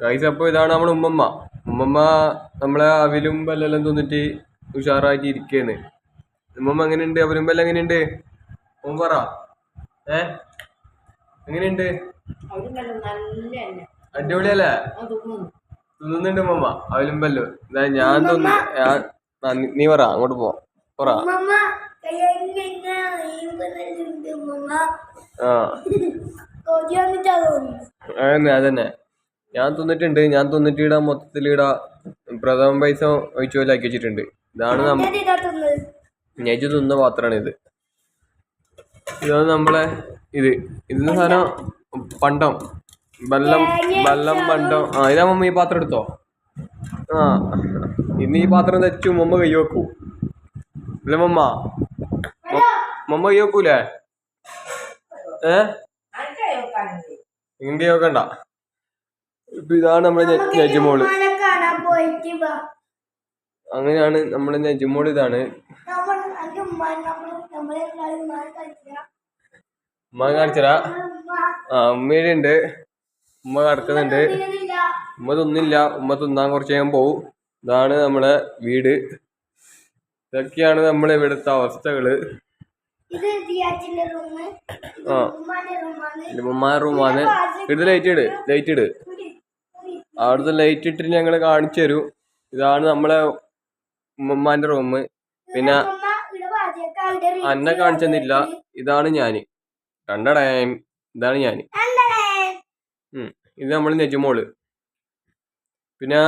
Guys അപ്പോൾ ഇതാണ് നമ്മുടെ ഉമ്മമ്മ. ഉമ്മമ്മ നമ്മളെ അവിലും പല്ലെല്ലാം തിന്നിട്ട് ഉഷാറായിട്ട് ഇരിക്കുകയാണ് ഉമ്മമ്മ എങ്ങനെയുണ്ട്? അവലും പല്ല എങ്ങനെയുണ്ട്? ഓൻ പറ. ഏ? എങ്ങനെയുണ്ട്? അടിപൊളിയല്ലേ. തിന്നുന്നുണ്ട് ഉമ്മമ്മ. അവലും ബല്ലും ഇതാ ഞാൻ തിന്നു ഞാൻ നീ- പറ അങ്ങോട്ട് പോ. പറ. ആ. അതന്നെ. ഞാൻ തിന്നിട്ടുണ്ട് ഞാൻ തിന്നിട്ട് ഇടാ മൊത്തത്തിൽ ഇടാ പ്രഥമ പൈസ ആക്കി വെച്ചിട്ടുണ്ട്. ഇതാണ് ഞെജു തിന്ന പാത്രമാണ് ഇത്. ഇതാണ് നമ്മളെ ഇത്. ഇതിന് സാധനം പണ്ടം. വെള്ളം വെള്ളം പണ്ടം. ആ ഇതാ മമ്മ ഈ പാത്രം എടുത്തോ? ആ ഇന്ന് ഈ പാത്രം തെച്ചു മമ്മ കൈ വെക്കൂ. അല്ലേ മമ്മ. മമ്മ കൈ വെക്കൂലേ? ഏ? വെക്കാനുണ്ട്. വെക്കണ്ട. ഇതാണ് നമ്മുടെ നജുമോൾ. അങ്ങനെയാണ് നമ്മുടെ നെജുമോൾ ഇതാണ്. ഉമ്മ കാണിച്ചരാ. ആ ഉമ്മയുടെ ഉണ്ട് ഉമ്മ കടക്കുന്നുണ്ട്. ഉമ്മ തിന്നില്ല. ഉമ്മ തിന്നാൻ കുറച്ച് ഞാൻ പോവും. ഇതാണ് നമ്മളെ വീട്. ഇതൊക്കെയാണ് നമ്മളെ ഇവിടുത്തെ അവസ്ഥകൾ. ആ. ഉമ്മ റൂമാണ്. ഇത് ലൈറ്റ് ഇട്. ലൈറ്റ് ഇട്. അവിടുത്തെ ലൈറ്റ് ഇട്ടിട്ട് ഞങ്ങൾ കാണിച്ചു തരും. ഇതാണ് നമ്മളെ ഉമ്മമാന്റെ റൂം പിന്നെ അന്നെ കാണിച്ചെന്നില്ല. ഇതാണ് ഞാൻ. കണ്ടടേ ഇതാണ് ഞാൻ. കണ്ടടേ? ഇത് നമ്മൾ നെജുമോൾ. പിന്നെ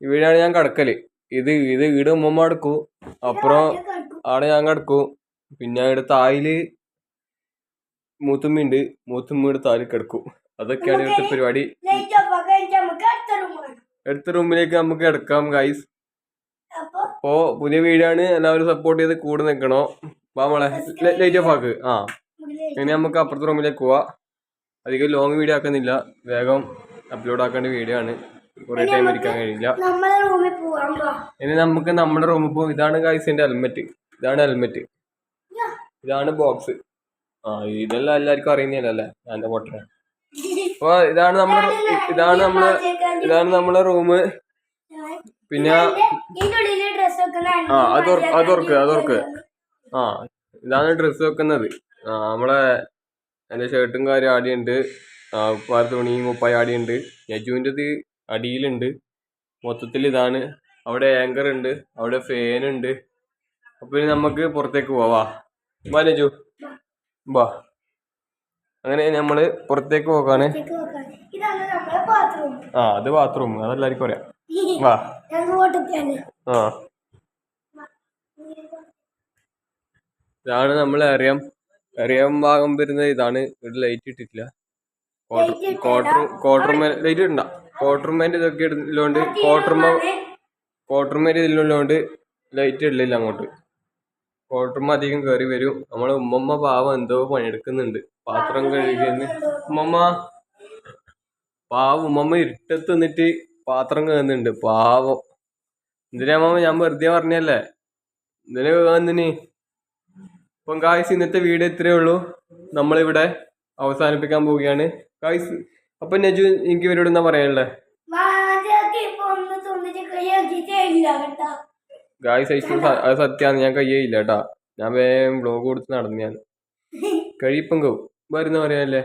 ഇവിടെയാണ് ഞാൻ കിടക്കൽ. ഇത് ഇത് ഈട് ഉമ്മമ്മ കിടക്കൂ. അപ്പുറം ആണ് ഞാൻ കിടക്കൂ. പിന്നെ ഇവിടെ തായിൽ മൂത്തുമ്മയുണ്ട്. മൂത്തുമ്മയുടെ താലിൽ കിടക്കും. അതൊക്കെയാണ് ഇവിടുത്തെ പരിപാടി. അടുത്ത റൂമിലേക്ക് നമുക്ക് എടുക്കാം ഗൈസ് അപ്പൊ പുതിയ വീടാണ്. എല്ലാവരും സപ്പോർട്ട് ചെയ്ത് കൂടെ നിൽക്കണോ? വാ മോളെ ലൈറ്റ് ഓഫ് ആക്ക്. ആ. ഇനി നമുക്ക് അപ്പുറത്തെ റൂമിലേക്ക് പോവാ. അധികം ലോങ് വീഡിയോ ആക്കുന്നില്ല. വേഗം അപ്ലോഡ് ആക്കേണ്ട വീഡിയോ ആണ്. കുറെ ടൈം ഇരിക്കാൻ കഴിയില്ല. ഇനി നമുക്ക് നമ്മുടെ റൂമിൽ പോകും ഇതാണ് ഗൈസിന്റെ ഹെൽമെറ്റ് ഇതാണ് ഹെൽമെറ്റ് ഇതാണ് ബോക്സ് ആ ഇതെല്ലാം എല്ലാവർക്കും അറിയുന്നതല്ലേ? ഞാൻ പൊട്ടനെ അപ്പൊ ഇതാണ് നമ്മുടെ ഇതാണ് നമ്മൾ ഇതാണ് നമ്മളെ റൂമ്. പിന്നെ ആ അത് ഓർക്ക് അത് ഓർക്ക് അത് ഓർക്ക് ആ ഇതാണ് ഡ്രസ്സ് വെക്കുന്നത്. ആ നമ്മളെ എന്റെ ഷർട്ടും കാര്യം ആടിയുണ്ട്. ഉപ്പാർ തുണിയും ഉപ്പായി ആടിയുണ്ട്. യജുവിന്റെത് അടിയിലുണ്ട്. മൊത്തത്തിൽ ഇതാണ്. അവിടെ ആങ്കർ ഉണ്ട്. അവിടെ ഫാൻ ഉണ്ട്. അപ്പോൾ ഇനി നമുക്ക് പുറത്തേക്ക് പോവാ. വാ ലജു വാ. അങ്ങനെ നമ്മൾ പുറത്തേക്ക് പോകാന് ആ അത് ബാത്റൂം അതെല്ലാവർക്കും അറിയാം. വാ. ആ. ഇതാണ് നമ്മൾ അറിയാം. അറിയാൻ ഭാഗം വരുന്നത് ഇതാണ്. ഇവിടെ ലൈറ്റ് ഇട്ടിട്ടില്ല. ക്വാർട്ടർ ക്വാർട്ടർമേൻ ലൈറ്റ് ഇടണ്ട. ക്വാർട്ടർമേന്റെ ഇതൊക്കെ ഇടുന്നതുകൊണ്ട് ക്വാർട്ടർമ ക്വാർട്ടർമേൻ ഇതിലുള്ളതുകൊണ്ട് ലൈറ്റ് ഇടലില്ല അങ്ങോട്ട്. ക്വാർട്ടർമ അധികം കയറി വരും. നമ്മളെ ഉമ്മമ്മ പാവം എന്തോ പണിയെടുക്കുന്നുണ്ട്. പാത്രം കഴുകിയെന്ന്. ഉമ്മമ്മ. പാവം ഉമ്മമ്മ ഇരുട്ടത്ത് നിന്നിട്ട് പാത്രം കഴുകുന്നുണ്ട്. പാവം. എന്തിനാ മാമ ഞാൻ വെറുതെ പറഞ്ഞല്ലേ? എന്തിനാ വന്നിനി അപ്പം കായ്സ് ഇന്നത്തെ വീട് ഇത്രയേ ഉള്ളൂ. നമ്മളിവിടെ അവസാനിപ്പിക്കാൻ പോവുകയാണ്. കായ്സ് അപ്പം നജു എനിക്ക് ഇവരോട് എന്താ പറയാനുള്ളത് ഗായ്സ് ഐസ് അത് സത്യമാണ് ഞാൻ കയ്യേയില്ല കേട്ടാ. ഞാൻ വേഗം ബ്ലോഗ് കൊടുത്ത് നടന്നു ഞാൻ. കഴിയിപ്പം കൗ വരുന്ന പറയാനല്ലേ?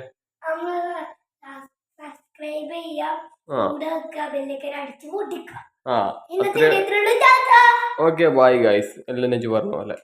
ആ. ഓക്കെ ബായ് ഗായ്സ് എല്ലാം നെഞ്ചു പറഞ്ഞ പോലെ.